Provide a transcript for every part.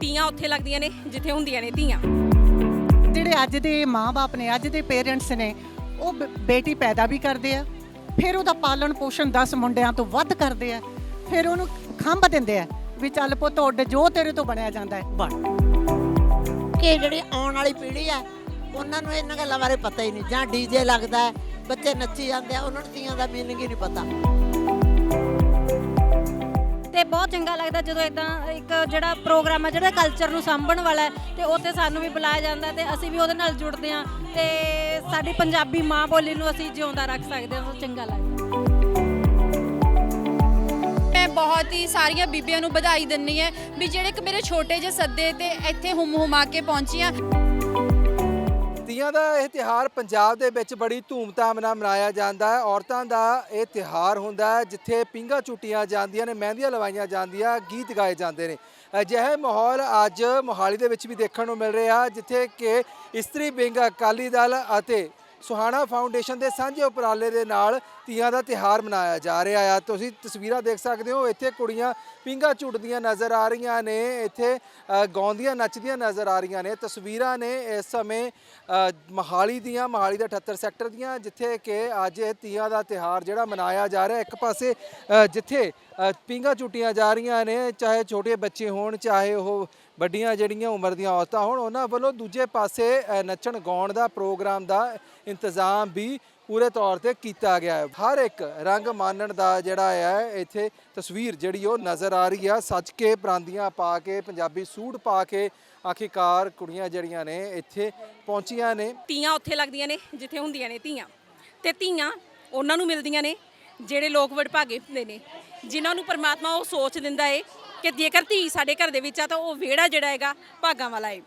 ਤੀਆਂ ਉੱਥੇ ਲੱਗਦੀਆਂ ਨੇ ਜਿੱਥੇ ਹੁੰਦੀਆਂ ਨੇ ਧੀਆਂ। ਜਿਹੜੇ ਅੱਜ ਦੇ ਮਾਪੇ ਨੇ ਅੱਜ ਦੇ ਪੇਰੈਂਟਸ ਨੇ ਉਹ ਬੇਟੀ ਪੈਦਾ ਵੀ ਕਰਦੇ ਆ ਫਿਰ ਉਹਦਾ ਪਾਲਣ ਪੋਸ਼ਣ 10 ਮੁੰਡਿਆਂ ਤੋਂ ਵੱਧ ਕਰਦੇ ਆ ਫਿਰ ਉਹਨੂੰ ਖੰਭ ਦਿੰਦੇ ਆ ਵੀ ਚੱਲ ਪੁੱਤ ਉੱਡ ਜੋ ਤੇਰੇ ਤੋਂ ਬਣਿਆ ਜਾਂਦਾ ਹੈ। ਬਣ। ਕਿ ਜਿਹੜੀ ਆਉਣ ਵਾਲੀ ਪੀੜ੍ਹੀ ਆ ਉਹਨਾਂ ਨੂੰ ਇਹਨਾਂ ਗੱਲਾਂ ਬਾਰੇ ਪਤਾ ਹੀ ਨਹੀਂ ਜਾਂ ਡੀਜੇ ਲੱਗਦਾ ਬੱਚੇ ਨੱਚੀ ਜਾਂਦੇ ਆ ਉਹਨਾਂ ਨੂੰ ਤੀਆਂ ਦਾ ਮੀਨਿੰਗ ਹੀ ਨਹੀਂ ਪਤਾ। ਤੇ ਬਹੁਤ ਚੰਗਾ ਲੱਗਦਾ ਜਦੋਂ ਇਦਾਂ ਇੱਕ ਜਿਹੜਾ ਪ੍ਰੋਗਰਾਮ ਹੈ ਜਿਹੜਾ ਕਲਚਰ ਨੂੰ ਸਾਂਭਣ ਵਾਲਾ ਹੈ ਤੇ ਉੱਥੇ ਸਾਨੂੰ ਵੀ ਬੁਲਾਇਆ ਜਾਂਦਾ ਤੇ ਅਸੀਂ ਵੀ ਉਹਦੇ ਨਾਲ ਜੁੜਦੇ ਹਾਂ ਤੇ ਸਾਡੀ ਪੰਜਾਬੀ ਮਾਂ ਬੋਲੀ ਨੂੰ ਅਸੀਂ ਜਿਉਂਦਾ ਰੱਖ ਸਕਦੇ ਹਾਂ ਉਹ ਚੰਗਾ ਲੱਗਦਾ। ਮੈਂ ਬਹੁਤ ਹੀ ਸਾਰੀਆਂ ਬੀਬੀਆਂ ਨੂੰ ਵਧਾਈ ਦਿੰਨੀ ਹੈ ਵੀ ਜਿਹੜੇ ਕਿ ਮੇਰੇ ਛੋਟੇ ਜਿਹੇ ਸੱਦੇ ਤੇ ਇੱਥੇ ਹੁਮ ਹੁਮਾ ਕੇ ਪਹੁੰਚੀਆਂ। ਤੀਆਂ ਦਾ ਇਹ ਤਿਹਾਰ ਪੰਜਾਬ ਦੇ ਵਿੱਚ ਬੜੀ ਧੂਮਧਾਮ ਨਾਲ ਮਨਾਇਆ ਜਾਂਦਾ ਹੈ। ਔਰਤਾਂ ਦਾ ਇਹ ਤਿਹਾਰ ਹੁੰਦਾ ਹੈ, ਜਿੱਥੇ ਪਿੰਗਾ ਚੁੱਟੀਆਂ ਜਾਂਦੀਆਂ ਨੇ, ਮਹਿੰਦੀਆਂ ਲਵਾਈਆਂ ਜਾਂਦੀਆਂ, ਗੀਤ ਗਾਏ ਜਾਂਦੇ ਨੇ। ਅਜਿਹੇ ਮਾਹੌਲ ਅੱਜ ਮੋਹਾਲੀ ਦੇ ਵਿੱਚ ਵੀ ਦੇਖਣ ਨੂੰ ਮਿਲ ਰਿਹਾ, ਜਿੱਥੇ ਕਿ ਇਸਤਰੀ ਵਿੰਗ ਅਕਾਲੀ ਦਲ ਅਤੇ ਸੁਹਾਣਾ ਫਾਊਂਡੇਸ਼ਨ ਦੇ ਸਾਂਝੇ ਉਪਰਾਲੇ ਦੇ ਨਾਲ ਤੀਆਂ ਦਾ ਤਿਹਾਰ ਮਨਾਇਆ ਜਾ ਰਿਹਾ ਆ। ਤੁਸੀਂ ਤਸਵੀਰਾਂ ਦੇਖ ਸਕਦੇ ਹੋ ਇੱਥੇ ਕੁੜੀਆਂ ਪਿੰਗਾ ਝੁੱਟਦੀਆਂ ਨਜ਼ਰ ਆ ਰਹੀਆਂ ਨੇ ਇੱਥੇ ਗਾਉਂਦੀਆਂ ਨੱਚਦੀਆਂ ਨਜ਼ਰ ਆ ਰਹੀਆਂ ਨੇ। ਤਸਵੀਰਾਂ ਨੇ ਇਸ ਸਮੇਂ ਅ, ਮੋਹਾਲੀ ਦੀਆਂ ਮੋਹਾਲੀ ਦੇ 78 ਸੈਕਟਰ ਦੀਆਂ ਜਿੱਥੇ ਕਿ ਅੱਜ ਇਹ ਤੀਆਂ ਦਾ ਤਿਹਾਰ ਜਿਹੜਾ ਮਨਾਇਆ ਜਾ ਰਿਹਾ। ਇੱਕ ਪਾਸੇ ਜਿੱਥੇ ਅ, ਪਿੰਗਾ ਝੁੱਟੀਆਂ ਜਾ ਰਹੀਆਂ ਨੇ ਚਾਹੇ ਛੋਟੇ ਬੱਚੇ ਹੋਣ ਚਾਹੇ ਉਹ ਵੱਡੀਆਂ ਜਿਹੜੀਆਂ ਉਮਰ ਦੀਆਂ ਔਰਤਾਂ, ਹੋਣ ਉਹਨਾਂ ਵੱਲੋਂ ਦੂਜੇ ਪਾਸੇ ਨੱਚਣ ਗਾਉਣ ਦਾ ਪ੍ਰੋਗਰਾਮ ਦਾ ਇੰਤਜ਼ਾਮ ਵੀ ਪੂਰੇ ਤੌਰ ਤੇ ਕੀਤਾ ਗਿਆ ਹੈ। ਹਰ ਇੱਕ ਰੰਗ ਮਾਨਣ ਦਾ ਜਿਹੜਾ ਹੈ, ਇੱਥੇ ਤਸਵੀਰ ਜਿਹੜੀ ਉਹ ਨਜ਼ਰ ਆ ਰਹੀ ਆ। ਸੱਜ ਕੇ ਪ੍ਰਾਂਦੀਆਂ ਪਾ ਕੇ, ਪੰਜਾਬੀ ਸੂਟ ਪਾ ਕੇ ਆਖਿਰਕਾਰ ਕੁੜੀਆਂ ਜਿਹੜੀਆਂ ਨੇ ਇੱਥੇ ਪਹੁੰਚੀਆਂ ਨੇ। ਧੀਆਂ ਉੱਥੇ ਲੱਗਦੀਆਂ ਨੇ, ਜਿੱਥੇ ਹੁੰਦੀਆਂ ਨੇ ਧੀਆਂ। ਤੇ ਧੀਆਂ ਉਹਨਾਂ ਨੂੰ ਮਿਲਦੀਆਂ ਨੇ। ਜਿਹੜੇ ਲੋਕ ਵਡਭਾਗੇ ਹੁੰਦੇ ਨੇ, ਜਿਨ੍ਹਾਂ ਨੂੰ ਪਰਮਾਤਮਾ ਉਹ ਸੋਚ ਦਿੰਦਾ ਏ ਕਿ ਜੇਕਰ ਧੀ ਸਾਡੇ ਘਰ ਦੇ ਵਿੱਚ ਆ ਤਾਂ ਉਹ ਵਿਹੜਾ ਜਿਹੜਾ ਹੈਗਾ ਭਾਗਾਂ ਵਾਲਾ ਏ।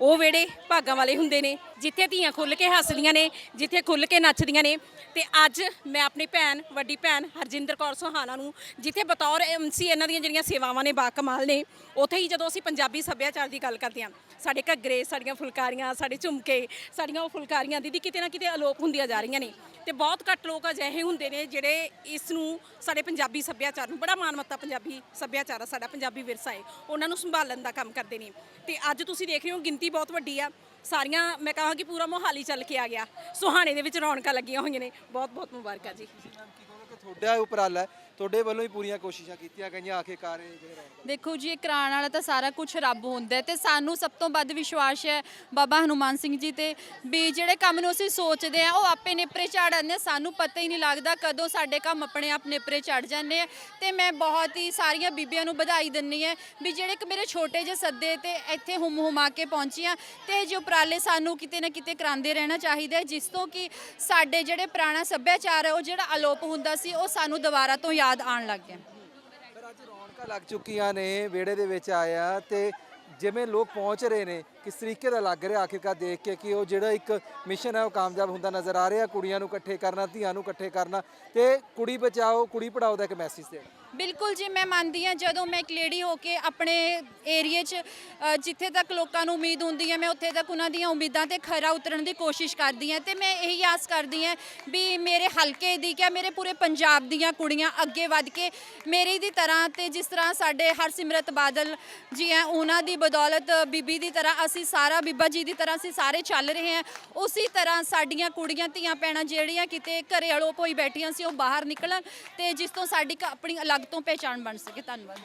ਉਹ ਵਿਹੜੇ ਭਾਗਾਂ ਵਾਲੇ ਹੁੰਦੇ ਨੇ, ਜਿੱਥੇ ਧੀਆਂ ਖੁੱਲ ਕੇ ਹੱਸਦੀਆਂ ਨੇ, ਜਿੱਥੇ ਖੁੱਲ ਕੇ ਨੱਚਦੀਆਂ ਨੇ। ਤੇ ਅੱਜ ਮੈਂ ਆਪਣੀ ਭੈਣ, ਵੱਡੀ ਭੈਣ ਹਰਜਿੰਦਰ ਕੌਰ ਸੋਹਾਣਾ ਨੂੰ, ਜਿੱਥੇ ਬਤੌਰ ਐਮਸੀ ਇਹਨਾਂ ਦੀਆਂ ਜਿਹੜੀਆਂ ਸੇਵਾਵਾਂ ਨੇ, ਬਾਕਮਾਲ ਨੇ, ਉੱਥੇ ਹੀ ਜਦੋਂ ਅਸੀਂ ਪੰਜਾਬੀ ਸੱਭਿਆਚਾਰ ਦੀ ਗੱਲ ਕਰਦੇ ਹਾਂ, ਸਾਡੇ ਘੱਗਰੇ, ਸਾਡੀਆਂ ਫੁਲਕਾਰੀਆਂ, ਸਾਡੇ ਝੁਮਕੇ, ਸਾਡੀਆਂ ਉਹ ਫੁਲਕਾਰੀਆਂ ਦੀਦੀ ਕਿਤੇ ਨਾ ਕਿਤੇ ਅਲੋਪ ਹੁੰਦੀਆਂ ਜਾ ਰਹੀਆਂ ਨੇ। ਤੇ ਬਹੁਤ ਘੱਟ ਲੋਕ ਅਜਿਹੇ ਹੁੰਦੇ ਨੇ ਜਿਹੜੇ ਇਸ ਨੂੰ ਸਾਡੇ ਪੰਜਾਬੀ ਸੱਭਿਆਚਾਰ ਨੂੰ, ਬੜਾ ਮਾਨਮੱਤਾ ਪੰਜਾਬੀ ਸੱਭਿਆਚਾਰ ਆ, ਸਾਡਾ ਪੰਜਾਬੀ ਵਿਰਸਾ ਹੈ ਉਹਨਾਂ ਨੂੰ ਸੰਭਾਲਣ ਦਾ ਕੰਮ ਕਰਦੇ ਨੇ। ਤੇ ਅੱਜ ਤੁਸੀਂ ਦੇਖ ਰਹੇ ਹੋ ਗਿਣਤੀ ਬਹੁਤ ਵੱਡੀ ਆ। ਸਾਰੀਆਂ ਮੈਂ ਕਹਾਂਗੀ ਪੂਰਾ ਮੋਹਾਲੀ ਚੱਲ ਕੇ ਆ ਗਿਆ। ਸੁਹਾਣੇ ਦੇ ਵਿੱਚ ਰੌਣਕਾਂ ਲੱਗੀਆਂ ਹੋਈਆਂ ਨੇ। ਬਹੁਤ ਬਹੁਤ ਮੁਬਾਰਕਾਂ ਜੀ। ਤੁਹਾਡਾ ਇਹ ਉਪਰਾਲਾ ਹੈ। ਤੁਹਾਡੇ ਵੱਲੋਂ ਹੀ ਪੂਰੀਆਂ ਕੋਸ਼ਿਸ਼ਾਂ ਕੀਤੀਆਂ ਗਈਆਂ ਆਖਿਰਕਾਰ ਇਹ ਜਿਹੜੇ ਰੌਣਕ ਦੇਖੋ ਜੀ, ਇਹ ਕਰਾਉਣ ਵਾਲਾ ਤਾਂ ਸਾਰਾ ਕੁਝ ਰੱਬ ਹੁੰਦਾ ਹੈ ਤੇ ਸਾਨੂੰ ਸਭ ਤੋਂ ਵੱਧ ਵਿਸ਼ਵਾਸ ਹੈ ਬਾਬਾ ਹਨੂਮਾਨ ਸਿੰਘ ਜੀ ਤੇ ਵੀ ਜਿਹੜੇ ਕੰਮ ਨੂੰ ਅਸੀਂ ਸੋਚਦੇ ਆ ਉਹ ਆਪੇ ਨੇਪਰੇ ਝਾੜ ਆਉਂਦੇ ਆ। ਸਾਨੂੰ ਪਤਾ ਹੀ ਨਹੀਂ ਲੱਗਦਾ ਕਦੋਂ ਸਾਡੇ ਕੰਮ ਆਪਣੇ ਆਪ ਨੇਪਰੇ ਝੜ ਜਾਂਦੇ ਆ। ਤੇ ਮੈਂ ਬਹੁਤ ਹੀ ਸਾਰੀਆਂ ਬੀਬੀਆਂ ਨੂੰ ਵਧਾਈ ਦਿੰਨੀ ਹੈ ਵੀ ਜਿਹੜੇ ਕਿ ਮੇਰੇ ਛੋਟੇ ਜਿਹੇ ਸੱਦੇ ਤੇ ਇੱਥੇ ਹੁਮ ਹੁਮਾ ਕੇ ਪਹੁੰਚੀਆਂ ਤੇ ਜੋ ਉਪਰਾਲੇ ਸਾਨੂੰ ਕਿਤੇ ਨਾ ਕਿਤੇ ਕਰਾਉਂਦੇ ਰਹਿਣਾ ਚਾਹੀਦਾ ਹੈ, ਜਿਸ ਤੋਂ ਕਿ ਸਾਡੇ ਜਿਹੜੇ ਪੁਰਾਣਾ ਸੱਭਿਆਚਾਰ ਹੈ, ਉਹ ਜਿਹੜਾ ਅਲੋਪ ਹੁੰਦਾ ਸੀ, ਉਹ ਸਾਨੂੰ ਦੁਬਾਰਾ ਤੋਂ ਯਾਦ ਆਉਣ ਲੱਗ ਗਿਆ ਪਰ ਅੱਜ ਰੌਣਕਾਂ ਲੱਗ ਚੁੱਕੀਆਂ ਨੇ, ਵਿਹੜੇ ਦੇ ਵਿੱਚ ਆਇਆ ਤੇ ਜਿਵੇਂ ਲੋਕ ਪਹੁੰਚ ਰਹੇ ਨੇ ਕਿਸ ਤਰੀਕੇ ਦਾ ਲੱਗ ਰਿਹਾ ਆਖਿਰਕਾਰ ਦੇਖ ਕੇ ਕਿ ਉਹ ਜਿਹੜਾ ਇੱਕ ਮਿਸ਼ਨ ਹੈ ਉਹ ਕਾਮਯਾਬ ਹੁੰਦਾ ਨਜ਼ਰ ਆ ਰਿਹਾ ਕੁੜੀਆਂ ਨੂੰ ਇਕੱਠੇ ਕਰਨਾ ਧੀਆਂ ਨੂੰ ਇਕੱਠੇ ਕਰਨਾ ਤੇ ਕੁੜੀ ਬਚਾਓ ਕੁੜੀ ਪੜਾਓ ਦਾ ਇੱਕ ਮੈਸੇਜ ਦੇ ਬਿਲਕੁਲ ਜੀ ਮੈਂ ਮੰਨਦੀ ਹਾਂ ਜਦੋਂ ਮੈਂ ਇੱਕ ਲੇਡੀ ਹੋ ਕੇ ਆਪਣੇ ਏਰੀਏ 'ਚ ਅ, ਜਿੱਥੇ ਤੱਕ ਲੋਕਾਂ ਨੂੰ ਉਮੀਦ ਹੁੰਦੀ ਹੈ ਮੈਂ ਉੱਥੇ ਤੱਕ ਉਹਨਾਂ ਦੀਆਂ ਉਮੀਦਾਂ ਤੇ ਖਰਾ ਉਤਰਨ ਦੀ ਕੋਸ਼ਿਸ਼ ਕਰਦੀ ਹਾਂ ਤੇ ਮੈਂ ਇਹੀ ਆਸ ਕਰਦੀ ਹਾਂ ਵੀ ਮੇਰੇ ਹਲਕੇ ਦੀ ਕਿਆ ਮੇਰੇ ਪੂਰੇ ਪੰਜਾਬ ਦੀਆਂ ਕੁੜੀਆਂ ਅੱਗੇ ਵੱਧ ਕੇ ਮੇਰੀ ਦੀ ਤਰ੍ਹਾਂ ਤੇ ਜਿਸ ਤਰ੍ਹਾਂ ਸਾਡੇ ਹਰਸਿਮਰਤ ਬਾਦਲ ਜੀ ਹੈ ਉਹਨਾਂ ਦੀ ਬਦੌਲਤ ਬੀਬੀ ਦੀ ਤਰ੍ਹਾਂ ਅਸੀਂ ਸਾਰਾ ਬੀਬਾ ਜੀ ਦੀ ਤਰ੍ਹਾਂ ਅਸੀਂ ਸਾਰੇ ਚੱਲ ਰਹੇ ਹਾਂ ਉਸੇ ਤਰ੍ਹਾਂ ਸਾਡੀਆਂ ਕੁੜੀਆਂ ਧੀਆਂ ਭੈਣਾਂ ਜਿਹੜੀਆਂ ਕਿਤੇ ਘਰੇ ਅਲੋਪ ਹੋਈ ਬੈਠੀਆਂ ਸੀ ਉਹ ਬਾਹਰ ਨਿਕਲਣ ਤੇ ਜਿਸ ਤੋਂ ਸਾਡੀ ਇੱਕ ਆਪਣੀ ਅਲੱਗ ਤੋਂ ਪਹਿਚਾਣ ਬਣ ਸਕੇ ਧੰਨਵਾਦ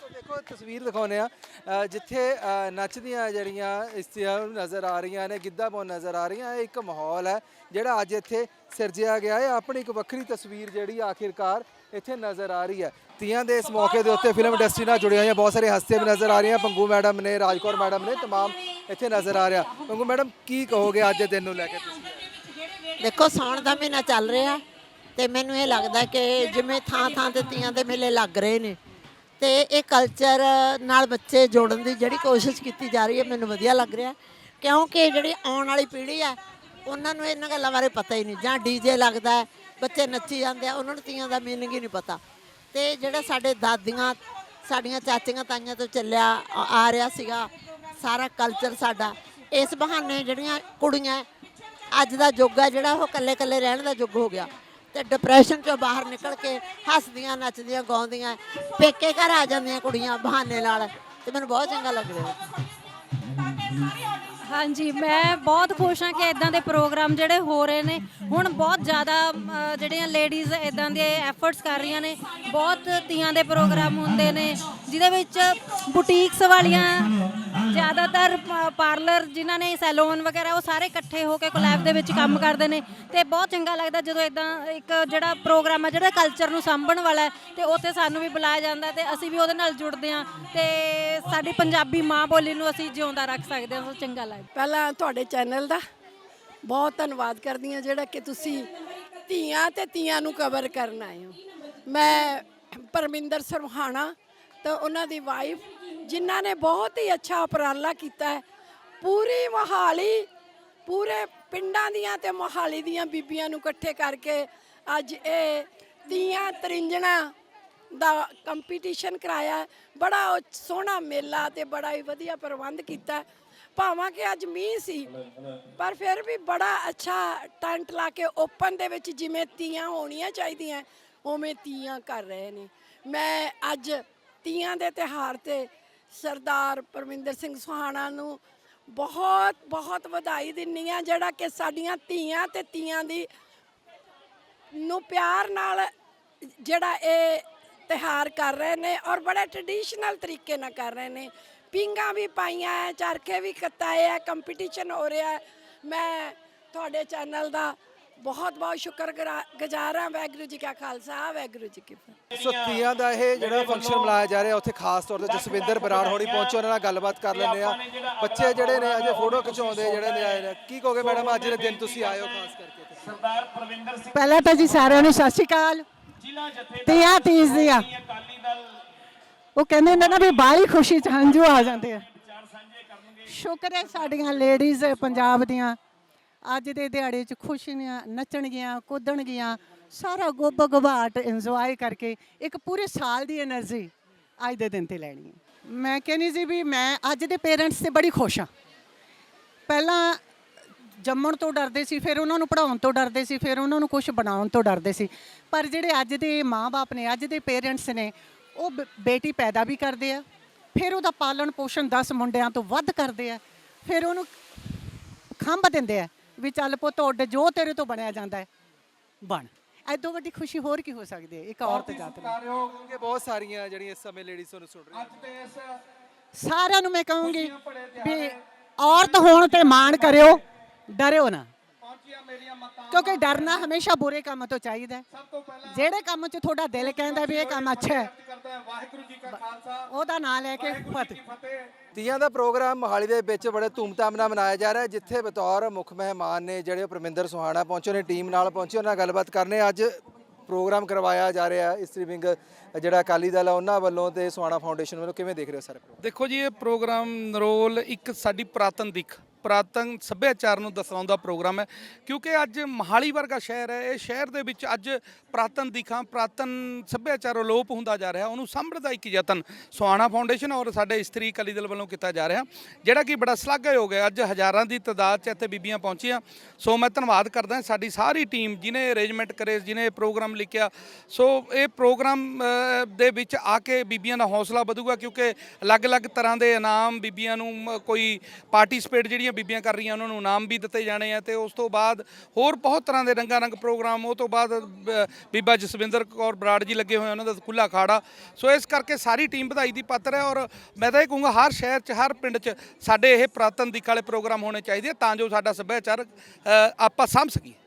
ਸੋ ਦੇਖੋ ਤਸਵੀਰ ਦਿਖਾਉਂਦੇ ਆ ਅ, ਜਿੱਥੇ ਅ, ਨੱਚਦੀਆਂ ਜਿਹੜੀਆਂ ਇਸਤਰੀਆਂ ਨੂੰ ਨਜ਼ਰ ਆ ਰਹੀਆਂ ਨੇ ਗਿੱਧਾ ਪਾਉਣ ਨਜ਼ਰ ਆ ਰਹੀਆਂ ਇਹ ਇੱਕ ਮਾਹੌਲ ਹੈ ਜਿਹੜਾ ਅੱਜ ਇੱਥੇ ਸਿਰਜਿਆ ਗਿਆ ਹੈ ਆਪਣੀ ਇੱਕ ਵੱਖਰੀ ਤਸਵੀਰ ਜਿਹੜੀ ਆਖਿਰਕਾਰ ਇੱਥੇ ਨਜ਼ਰ ਆ ਰਹੀ ਹੈ ਤੀਆਂ ਦੇ ਇਸ ਮੌਕੇ ਦੇ ਉੱਤੇ ਫਿਲਮ ਇੰਡਸਟਰੀ ਨਾਲ ਜੁੜੀਆਂ ਹੋਈਆਂ ਬਹੁਤ ਸਾਰੇ ਹਸਤੇ ਵੀ ਨਜ਼ਰ ਆ ਰਹੀਆਂ ਪੰਗੂ ਮੈਡਮ ਨੇ ਰਾਜਕੌਰ ਮੈਡਮ ਨੇ तमाम ਇੱਥੇ ਨਜ਼ਰ ਆ ਰਿਹਾ। ਪੰਗੂ ਮੈਡਮ, ਕੀ ਕਹੋਗੇ ਅੱਜ ਦੇ ਦਿਨ ਨੂੰ ਲੈ ਕੇ ਤੁਸੀਂ? ਦੇਖੋ, ਸਾਉਣ ਦਾ ਮਹੀਨਾ ਚੱਲ ਰਿਹਾ ਤੇ ਮੈਨੂੰ ਇਹ ਲੱਗਦਾ ਕਿ ਜਿਵੇਂ ਥਾਂ ਥਾਂ ਤੇ ਤੀਆਂ ਦੇ ਮੇਲੇ ਲੱਗ ਰਹੇ ਨੇ ਤੇ ਇਹ ਕਲਚਰ ਨਾਲ ਬੱਚੇ ਜੋੜਨ ਦੀ ਜਿਹੜੀ ਕੋਸ਼ਿਸ਼ ਕੀਤੀ ਜਾ ਰਹੀ ਹੈ, ਮੈਨੂੰ ਵਧੀਆ ਲੱਗ ਰਿਹਾ। ਕਿਉਂਕਿ ਜਿਹੜੀ ਆਉਣ ਵਾਲੀ ਪੀੜ੍ਹੀ ਹੈ, ਉਹਨਾਂ ਨੂੰ ਇਹਨਾਂ ਗੱਲਾਂ ਬਾਰੇ ਪਤਾ ਹੀ ਨਹੀਂ। ਜਾਂ ਡੀਜੇ ਲੱਗਦਾ ਹੈ, ਬੱਚੇ ਨੱਚੀ ਜਾਂਦੇ ਆ, ਉਹਨਾਂ ਨੂੰ ਤੀਆਂ ਦਾ ਮੀਨਿੰਗ ਹੀ ਨਹੀਂ ਪਤਾ। ਤੇ ਜਿਹੜਾ ਸਾਡੇ ਦਾਦੀਆਂ, ਸਾਡੀਆਂ ਚਾਚੀਆਂ ਤਾਈਆਂ ਤੋਂ ਚੱਲਿਆ ਆ- ਆ ਰਿਹਾ ਸੀਗਾ ਸਾਰਾ ਕਲਚਰ ਸਾਡਾ। ਇਸ ਬਹਾਨੇ ਜਿਹੜੀਆਂ ਕੁੜੀਆਂ, ਅੱਜ ਦਾ ਯੁੱਗ ਆ ਜਿਹੜਾ ਉਹ ਇਕੱਲੇ ਇਕੱਲੇ ਰਹਿਣ ਦਾ ਯੁੱਗ ਹੋ ਗਿਆ। ਤੇ ਡਿਪਰੈਸ਼ਨ ਚੋਂ ਬਾਹਰ ਨਿਕਲ ਕੇ ਹੱਸਦੀਆਂ, ਨੱਚਦੀਆਂ, ਗਾਉਂਦੀਆਂ, ਪੇਕੇ ਘਰ ਆ ਜਾਂਦੀਆਂ ਕੁੜੀਆਂ ਬਹਾਨੇ ਨਾਲ। ਤੇ ਮੈਨੂੰ ਬਹੁਤ ਚੰਗਾ ਲੱਗ ਰਿਹਾ। ਹਾਂਜੀ ਮੈਂ ਬਹੁਤ ਖੁਸ਼ ਹਾਂ ਕਿ ਇਦਾਂ ਦੇ ਪ੍ਰੋਗਰਾਮ ਜਿਹੜੇ ਹੋ ਰਹੇ ਨੇ। ਹੁਣ ਬਹੁਤ ਜ਼ਿਆਦਾ ਅ, ਜਿਹੜੀਆਂ ਲੇਡੀਜ਼ ਇਦਾਂ ਦੇ ਐਫਰਟਸ ਕਰ ਰਹੀਆਂ ਨੇ ਬਹੁਤ ਤੀਆਂ ਦੇ ਪ੍ਰੋਗਰਾਮ ਹੁੰਦੇ ਨੇ ਜਿਹਦੇ ਵਿੱਚ ਬੁਟੀਕਸ ਵਾਲੀਆਂ ਜ਼ਿਆਦਾਤਰ ਪਾਰਲਰ ਜਿਨ੍ਹਾਂ ਨੇ ਸੈਲੂਨ ਵਗੈਰਾ ਉਹ ਸਾਰੇ ਇਕੱਠੇ ਹੋ ਕੇ ਕੋਲੈਬ ਦੇ ਵਿੱਚ ਕੰਮ ਕਰਦੇ ਨੇ ਤੇ ਬਹੁਤ ਚੰਗਾ ਲੱਗਦਾ ਜਦੋਂ ਇਦਾਂ ਇੱਕ ਜਿਹੜਾ ਪ੍ਰੋਗਰਾਮ ਹੈ ਜਿਹੜਾ ਕਲਚਰ ਨੂੰ ਸਾਂਭਣ ਵਾਲਾ ਹੈ ਤੇ ਉੱਥੇ ਸਾਨੂੰ ਵੀ ਬੁਲਾਇਆ ਜਾਂਦਾ ਤੇ ਅਸੀਂ ਵੀ ਉਹਦੇ ਨਾਲ ਜੁੜਦੇ ਹਾਂ ਤੇ ਸਾਡੀ ਪੰਜਾਬੀ ਮਾਂ ਬੋਲੀ ਨੂੰ ਅਸੀਂ ਜਿਉਂਦਾ ਰੱਖ ਸਕਦੇ ਹਾਂ ਸੋ ਚੰਗਾ ਲੱਗਦਾ। ਪਹਿਲਾਂ ਤੁਹਾਡੇ ਚੈਨਲ ਦਾ ਬਹੁਤ ਧੰਨਵਾਦ ਕਰਦੀ ਹਾਂ ਜਿਹੜਾ ਕਿ ਤੁਸੀਂ ਧੀਆਂ ਤੇ ਧੀਆਂ ਨੂੰ ਕਵਰ ਕਰਨ ਆਏ ਹੋ। ਮੈਂ ਪਰਮਿੰਦਰ ਸਰਹਾਣਾ ਤੇ ਉਹਨਾਂ ਦੀ ਵਾਈਫ ਜਿਨ੍ਹਾਂ ਨੇ ਬਹੁਤ ਹੀ ਅੱਛਾ ਉਪਰਾਲਾ ਕੀਤਾ ਹੈ। ਪੂਰੀ ਮੋਹਾਲੀ, ਪੂਰੇ ਪਿੰਡਾਂ ਦੀਆਂ ਤੇ ਮੋਹਾਲੀ ਦੀਆਂ ਬੀਬੀਆਂ ਨੂੰ ਇਕੱਠੇ ਕਰਕੇ ਅੱਜ ਇਹ ਤੀਆਂ ਤਰਿੰਜਣਾ ਦਾ ਕੰਪੀਟੀਸ਼ਨ ਕਰਾਇਆ ਬੜਾ ਉਹ ਸੋਹਣਾ ਮੇਲਾ ਤੇ ਬੜਾ ਹੀ ਵਧੀਆ ਪ੍ਰਬੰਧ ਕੀਤਾ ਭਾਵਾਂ ਕਿ ਅੱਜ ਮੀਂਹ ਸੀ। ਪਰ ਫਿਰ ਵੀ ਬੜਾ ਅੱਛਾ ਟੈਂਟ ਲਾ ਕੇ ਓਪਨ ਦੇ ਵਿੱਚ ਜਿਵੇਂ ਤੀਆਂ ਹੋਣੀਆਂ ਚਾਹੀਦੀਆਂ, ਉਵੇਂ ਤੀਆਂ ਕਰ ਰਹੇ ਨੇ। ਮੈਂ ਅੱਜ ਤੀਆਂ ਦੇ ਤਿਹਾਰ ਤੇ ਸਰਦਾਰ ਪਰਮਿੰਦਰ ਸਿੰਘ ਸੁਹਾਣਾ ਨੂੰ ਬਹੁਤ ਬਹੁਤ ਵਧਾਈ ਦਿੰਨੀ ਆ, ਜਿਹੜਾ ਕਿ ਸਾਡੀਆਂ ਧੀਆਂ ਤੇ ਤੀਆਂ ਦੀ ਨੂੰ ਪਿਆਰ ਨਾਲ ਜਿਹੜਾ ਇਹ ਤਿਹਾਰ ਕਰ ਰਹੇ ਨੇ ਔਰ ਬੜੇ ਟ੍ਰੈਡੀਸ਼ਨਲ ਤਰੀਕੇ ਨਾਲ ਕਰ ਰਹੇ ਨੇ। ਪਿੰਗਾ ਵੀ ਪਾਈਆਂ ਹੈ ਚਰਖੇ ਵੀ ਕੱਤਾਏ ਹੈ ਕੰਪੀਟੀਸ਼ਨ ਹੋ ਰਿਹਾ ਹੈ ਮੈਂ ਤੁਹਾਡੇ ਚੈਨਲ ਦਾ ਬਹੁਤ ਬਹੁਤ ਸ਼ੁਕਰਗੁਜ਼ਾਰ ਹਾਂ ਵਾਹਿਗੁਰੂ ਜੀ ਕਾ ਖਾਲਸਾ ਵਾਹਿਗੁਰੂ ਜੀ ਕੀ ਫਤਿਹ। ਸੋ ਤੀਆਂ ਦਾ ਇਹ ਜਿਹੜਾ ਫੰਕਸ਼ਨ ਮਨਾਇਆ ਜਾ ਰਿਹਾ ਉੱਥੇ ਖਾਸ ਤੌਰ ਤੇ ਜਸਵਿੰਦਰ ਬਰਾੜ ਹੋਣੀ ਪਹੁੰਚੇ ਉਹਨਾਂ ਨਾਲ ਗੱਲਬਾਤ ਕਰ ਲੈਂਦੇ ਆ ਬੱਚੇ ਜਿਹੜੇ ਨੇ ਅਜੇ ਫੋਟੋ ਖਿਚਾਉਂਦੇ ਜਿਹੜੇ ਨੇ ਆਏ ਨੇ। ਕੀ ਕਹੋਗੇ ਮੈਡਮ ਅੱਜ ਦੇ ਦਿਨ ਤੁਸੀਂ ਆਏ ਹੋ ਖਾਸ ਕਰਕੇ ਸਰਦਾਰ ਪ੍ਰਵਿੰਦਰ ਸਿੰਘ ਪਹਿਲਾਂ ਤਾਂ ਜੀ ਸਾਰਿਆਂ ਨੂੰ ਸਤਿ ਸ਼੍ਰੀ ਅਕਾਲ। ਜ਼ਿਲ੍ਹਾ ਜਥੇਦਾਰ ਤੀਆਂ ਤੀਜ ਦੀਆਂ। ਅਕਾਲੀ ਦਲ ਉਹ ਕਹਿੰਦੇ ਨੇ ਨਾ ਵੀ ਬਾਹਰੀ ਖੁਸ਼ੀ ਚ ਹੰਝੂ ਆ ਜਾਂਦੇ ਆ। ਸ਼ੁਕਰ ਹੈ ਸਾਡੀਆਂ ਲੇਡੀਜ਼ ਪੰਜਾਬ ਦੀਆਂ ਅੱਜ ਦੇ ਦਿਹਾੜੇ 'ਚ ਖੁਸ਼ ਨੇ ਨੱਚਣਗੀਆਂ ਕੁੱਦਣਗੀਆਂ ਸਾਰਾ ਗੋਬ ਗਵਾਟ ਇੰਜੋਏ ਕਰਕੇ ਇੱਕ ਪੂਰੇ ਸਾਲ ਦੀ એનર્ਜੀ ਅੱਜ ਦੇ ਦਿਨ ਤੇ ਲੈਣੀ ਹੈ। ਮੈਂ ਕਹਿੰਦੀ ਸੀ ਵੀ ਮੈਂ ਅੱਜ ਦੇ ਪੇਰੈਂਟਸ ਤੇ ਬੜੀ ਖੁਸ਼ ਹਾਂ। ਪਹਿਲਾਂ ਜੰਮਣ ਤੋਂ ਡਰਦੇ ਸੀ, ਫਿਰ ਉਹਨਾਂ ਨੂੰ ਪੜਾਉਣ ਤੋਂ ਡਰਦੇ ਸੀ, ਫਿਰ ਉਹਨਾਂ ਨੂੰ ਕੁਝ ਬਣਾਉਣ ਤੋਂ ਡਰਦੇ ਸੀ। ਪਰ ਜਿਹੜੇ ਅੱਜ ਦੇ ਮਾਪੇ ਨੇ, ਅੱਜ ਦੇ ਪੇਰੈਂਟਸ ਨੇ ਉਹ ਬ- ਬੇਟੀ ਪੈਦਾ ਵੀ ਕਰਦੇ ਆ ਫਿਰ ਉਹਦਾ ਪਾਲਣ ਪੋਸ਼ਣ 10 ਮੁੰਡਿਆਂ ਤੋਂ ਵੱਧ ਕਰਦੇ ਆ ਫਿਰ ਉਹਨੂੰ ਖੰਭ ਦਿੰਦੇ ਆ ਵੀ ਚੱਲ ਪੁੱਤ ਉੱਡ ਜੋ ਤੇਰੇ ਤੋਂ ਬਣਿਆ ਜਾਂਦਾ ਹੈ ਬਣ। ਐਦੋਂ ਵੱਡੀ ਖੁਸ਼ੀ ਹੋਰ ਕੀ ਹੋ ਸਕਦੀ ਹੈ? ਇੱਕ ਔਰਤ ਜਾਤ ਨੂੰ ਕਿਉਂਕਿ ਬਹੁਤ ਸਾਰੀਆਂ ਜਿਹੜੀਆਂ ਇਸ ਸਮੇਂ ਲੇਡੀਜ਼ ਤੁਹਾਨੂੰ ਸੁਣ ਰਹੀਆਂ ਸਾਰਿਆਂ ਨੂੰ ਮੈਂ ਕਹੂੰਗੀ ਵੀ ਔਰਤ ਹੋਣ ਤੇ ਮਾਣ ਕਰਿਓ ਡਰਿਓ ਨਾ। ਕਿਉਂਕਿ ਡਰਨਾ ਹਮੇਸ਼ਾ ਬੁਰੇ ਕੰਮ ਤੋਂ ਚਾਹੀਦਾ ਹੈ। ਜਿਹੜੇ ਕੰਮ 'ਚ ਤੁਹਾਡਾ ਦਿਲ ਕਹਿੰਦਾ ਵੀ ਇਹ ਕੰਮ ਅੱਛਾ ਹੈ। ਉਹਦਾ ਨਾਂ ਲੈ ਕੇ ਫਤਿਹ। ਤੀਆਂ ਦਾ ਪ੍ਰੋਗਰਾਮ ਮੋਹਾਲੀ ਦੇ ਵਿੱਚ ਬੜੇ ਧੂਮਧਾਮ ਨਾਲ ਮਨਾਇਆ ਜਾ ਰਿਹਾ ਹੈ ਜਿੱਥੇ ਬਤੌਰ ਮੁੱਖ ਮਹਿਮਾਨ ਨੇ ਜਿਹੜੇ ਪਰਮਿੰਦਰ ਸੁਹਾਣਾ ਪਹੁੰਚੇ ਨੇ ਟੀਮ ਨਾਲ ਪਹੁੰਚੇ ਉਹਨਾਂ ਨਾਲ ਗੱਲਬਾਤ ਕਰਨੇ ਅੱਜ ਪ੍ਰੋਗਰਾਮ ਕਰਵਾਇਆ ਜਾ ਰਿਹਾ ਹੈ। ਸਟ੍ਰੀਮਿੰਗ ਜਿਹੜਾ ਅਕਾਲੀ ਦਲ ਹੈ ਉਹਨਾਂ ਵੱਲੋਂ ਤੇ ਸੁਹਾਣਾ ਫਾਊਂਡੇਸ਼ਨ ਵੱਲੋਂ ਕਿਵੇਂ ਦੇਖ ਰਹੇ ਹੋ ਸਾਰੇ ਦੇਖੋ ਜੀ ਇਹ ਪ੍ਰੋਗਰਾਮ ਰੋਲ ਇੱਕ ਸਾਡੀ ਪੁਰਾਤਨ ਦਿੱਖ। ਪੁਰਾਤਨ ਸੱਭਿਆਚਾਰ ਨੂੰ ਦਰਸਾਉਂਦਾ ਪ੍ਰੋਗਰਾਮ ਹੈ, ਕਿਉਂਕਿ ਅੱਜ ਮਹਾਲੀ ਵਰਗਾ ਸ਼ਹਿਰ ਹੈ, ਇਹ ਸ਼ਹਿਰ ਦੇ ਵਿੱਚ ਅੱਜ ਪੁਰਾਤਨ ਦਿਖਾਂ ਪੁਰਾਤਨ ਸੱਭਿਆਚਾਰ ਅਲੋਪ ਹੁੰਦਾ ਜਾ ਰਿਹਾ, ਉਹਨੂੰ ਸਾਂਭਣ ਯਤਨ ਸੁਹਾਣਾ ਫਾਊਂਡੇਸ਼ਨ ਔਰ ਸਾਡੇ ਇਸਤਰੀ ਅਕਾਲੀ ਦਲ ਵੱਲੋਂ ਕੀਤਾ ਜਾ ਰਿਹਾ, ਜਿਹੜਾ ਕਿ ਬੜਾ ਸ਼ਲਾਘਾਯੋਗ ਹੈ, ਅੱਜ ਹਜ਼ਾਰਾਂ ਦੀ ਤਾਦਾਦ 'ਚ ਇੱਥੇ ਬੀਬੀਆਂ ਪਹੁੰਚੀਆਂ, ਸੋ ਮੈਂ ਧੰਨਵਾਦ ਕਰਦਾ ਸਾਡੀ ਸਾਰੀ ਟੀਮ ਜਿਨੇ ਅਰੇਂਜਮੈਂਟ ਕਰੇ, ਜਿਨੇ ਪ੍ਰੋਗਰਾਮ ਲਿਖਿਆ, ਸੋ ਇਹ ਪ੍ਰੋਗਰਾਮ ਦੇ ਵਿੱਚ ਆ ਕੇ ਬੀਬੀਆਂ ਦਾ ਹੌਸਲਾ ਵਧੂਗਾ, ਕਿਉਂਕਿ ਅਲੱਗ-ਅਲੱਗ ਤਰ੍ਹਾਂ ਦੇ ਇਨਾਮ ਬੀਬੀਆਂ ਨੂੰ ਕੋਈ ਪਾਰਟਿਸਿਪੇਟ ਜਿਹੜੀਆਂ ਬੀਬੀਆਂ ਕਰ ਰਹੀਆਂ, ਉਹਨਾਂ ਨੂੰ ਇਨਾਮ ਵੀ ਦਿੱਤੇ ਜਾਣੇ ਆ ਤੇ ਉਸ ਤੋਂ ਬਾਅਦ ਹੋਰ ਬਹੁਤ ਤਰ੍ਹਾਂ ਦੇ ਰੰਗਾ ਰੰਗ ਪ੍ਰੋਗਰਾਮ, ਉਹ ਤੋਂ ਬਾਅਦ ਬੀਬਾ ਜਸਵਿੰਦਰ ਕੌਰ ਬਰਾੜ ਜੀ ਲੱਗੇ ਹੋਏ ਉਹਨਾਂ ਦਾ ਖੁੱਲਾ ਖਾੜਾ ਸੋ ਇਸ ਕਰਕੇ ਸਾਰੀ ਟੀਮ ਵਧਾਈ ਦੀ ਪਾਤਰ ਹੈ ਔਰ ਮੈਂ ਤਾਂ ਇਹ ਕਹੂੰਗਾ ਹਰ ਸ਼ਹਿਰ 'ਚ, ਹਰ ਪਿੰਡ 'ਚ ਸਾਡੇ ਇਹ ਪੁਰਾਤਨ ਦਿਖ ਵਾਲੇ ਪ੍ਰੋਗਰਾਮ ਹੋਣੇ ਚਾਹੀਦੇ ਤਾਂ ਜੋ ਸਾਡਾ ਸੱਭਿਆਚਾਰ ਆਪਾਂ ਸਾਂਭ ਸਕੀਏ।